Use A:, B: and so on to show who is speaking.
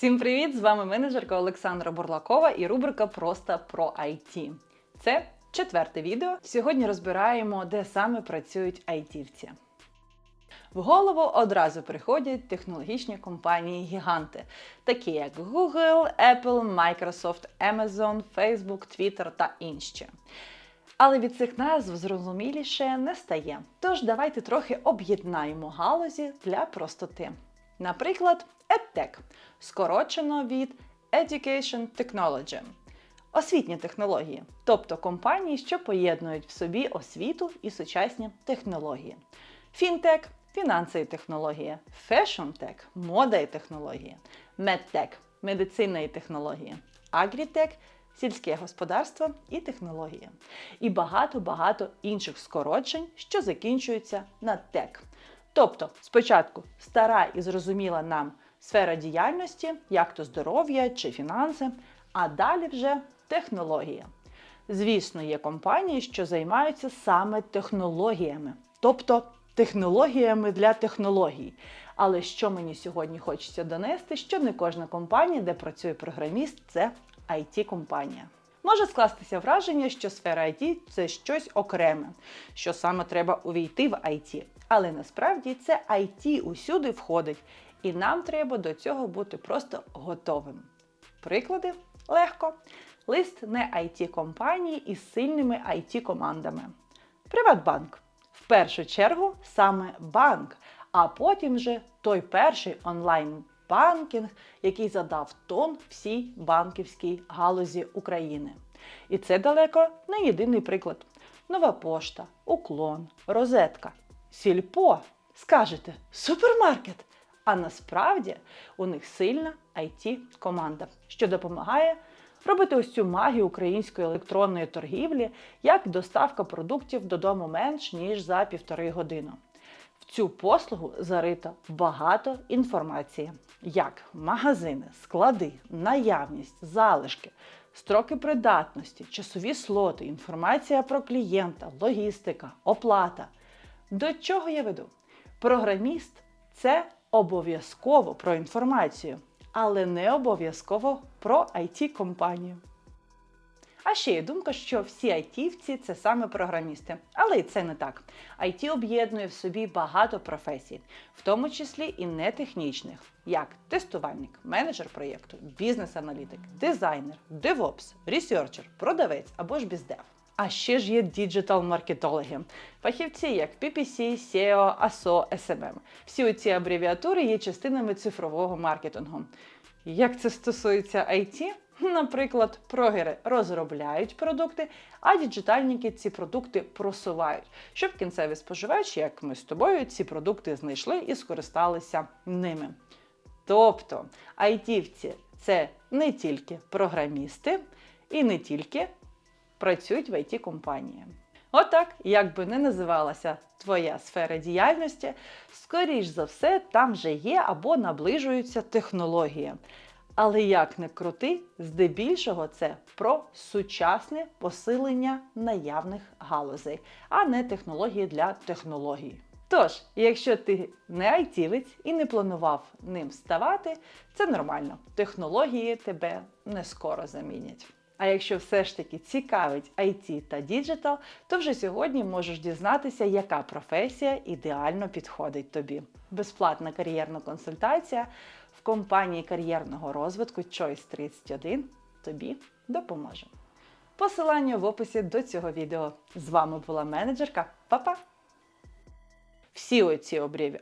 A: Всім привіт! З вами менеджерка Олександра Бурлакова і рубрика Просто про IT. Це четверте відео. Сьогодні розбираємо, де саме працюють айтівці. В голову одразу приходять технологічні компанії-гіганти, такі як Google, Apple, Microsoft, Amazon, Facebook, Twitter та інші. Але від цих назв зрозуміліше не стає. Тож давайте трохи об'єднаємо галузі для простоти. Наприклад, EdTech, скорочено від Education Technology. Освітні технології, тобто компанії, що поєднують в собі освіту і сучасні технології. Фінтек фінанси і технології, фешн-тек мода і технології, медтек медицина і технології, агрітек сільське господарство і технології. І багато-багато інших скорочень, що закінчуються на тек. Тобто, спочатку стара і зрозуміла нам сфера діяльності, як то здоров'я чи фінанси, а далі вже технологія. Звісно, є компанії, що займаються саме технологіями, тобто технологіями для технологій. Але що мені сьогодні хочеться донести, що не кожна компанія, де працює програміст, це IT-компанія. Може скластися враження, що сфера IT це щось окреме, що саме треба увійти в IT. Але насправді це IT усюди входить, і нам треба до цього бути просто готовим. Приклади легко. Лист не IT компанії із сильними IT командами. Приватбанк. В першу чергу саме банк, а потім вже той перший онлайн банкінг, який задав тон всій банківській галузі України. І це далеко не єдиний приклад. Нова пошта, уклон, розетка, сільпо. Скажете, супермаркет. А насправді у них сильна it команда що допомагає робити ось цю магію української електронної торгівлі як доставка продуктів додому менш ніж за півтори години. В цю послугу зарита багато інформації, як магазини, склади, наявність, залишки, строки придатності, часові слоти, інформація про клієнта, логістика, оплата. До чого я веду? Програміст це обов'язково про інформацію, але не обов'язково про it компанію а ще є думка, що всі айтівці це саме програмісти. Але і це не так. IT об'єднує в собі багато професій, в тому числі і не технічних, як тестувальник, менеджер проєкту, бізнес-аналітик, дизайнер, девопс, ресерчер, продавець або ж біздев. А ще ж є діджитал-маркетологи, фахівці як PPC, SEO, ASO, SMM. Всі ці абревіатури є частинами цифрового маркетингу. Як це стосується IT? Наприклад, прогери розробляють продукти, а діджитальники ці продукти просувають, щоб кінцеві споживачі, як ми з тобою, ці продукти знайшли і скористалися ними. Тобто, айтівці це не тільки програмісти і не тільки працюють в it компанії Отак, як би не називалася твоя сфера діяльності, скоріш за все, там вже є або наближуються технології. Але як не крути, здебільшого це про сучасне посилення наявних галузей, а не технології для технологій. Тож, якщо ти не айтівець і не планував ним ставати, це нормально. Технології тебе не скоро замінять. А якщо все ж таки цікавить IT та діджитал, то вже сьогодні можеш дізнатися, яка професія ідеально підходить тобі. Безплатна кар'єрна консультація в компанії кар'єрного розвитку Choice 31 тобі допоможе. Посилання в описі до цього відео. З вами була менеджерка. Па-па! Всі оці обрєві,